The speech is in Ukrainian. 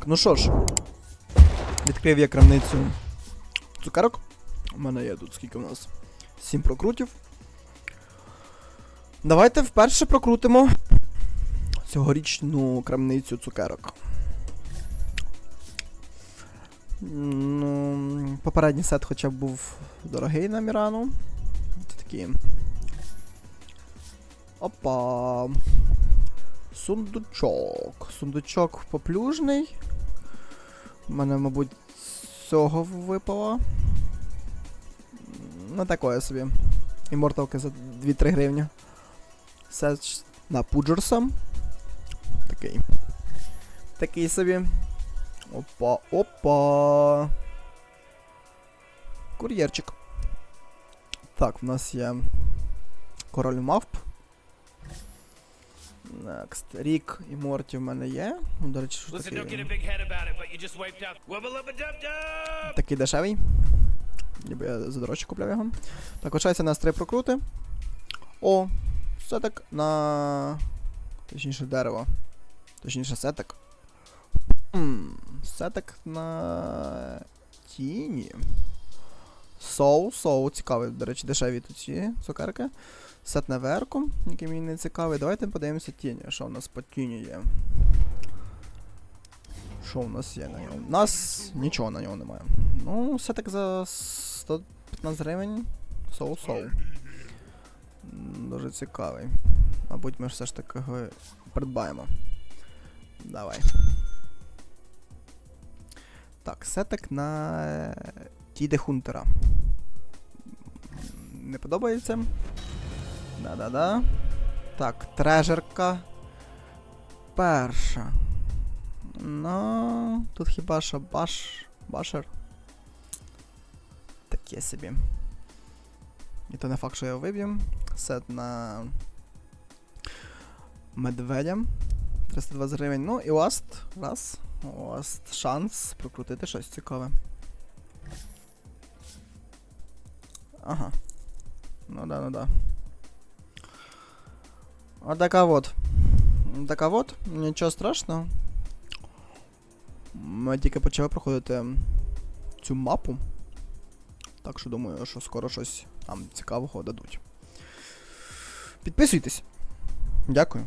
Так, ну що ж. Відкрив я крамницю цукерок. У мене є тут скільки у нас? 7 прокрутів. Давайте вперше прокрутимо цьогорічну крамницю цукерок. Ну, попередній сет хоча б був дорогий на Мірану. Це такі. Опа. Сундучок. Сундучок поплюжний. У мене, мабуть, цього випало. Ну, такое собі. Іморталки за 2-3 гривні. Сет на Пуджерса. Такий. Такий собі. Опа, опа. Кур'єрчик. Так, в нас є король мавп. Next. Рік і Морті в мене є. Ну, До речі, що Listen, don't get a такий, big head about it, but you just wiped out. Wubba lubba dub dub! такий дешевий. Ніби я за дорожче купляв його. Так, лишається у нас три прокрути. О, сетик на. Точніше, дерево. Точніше, сетик. Хм, сетик на тіні. Соу, соу, цікавий, до речі, дешеві тут ці цукерки. Сет на верку, який мені не цікавий. Давайте подивимося тіні. Що у нас по тіні є. Що у нас є на ньому? У нас нічого на нього немає. Ну, все так за 115 гривень. Соу-соу. Дуже цікавий. Мабуть, ми ж все ж таки його придбаємо. Давай. Так, сетик на Тіде Хунтера. Не подобається. Да-да-да. Так, трежерка. Перша. Ну, тут хіба що баш. Башер. Таке собі. І то не факт, що я його виб'ю. Сет на медведя. 320 гривень. Ну і ласт. Раз. Ласт шанс прокрутити щось цікаве. Ага. Ну да, ну да. А така вот. Така вот, нічого страшного. Ми тільки почали проходити цю мапу. Так що думаю, що скоро щось там цікавого дадуть. Підписуйтесь. Дякую.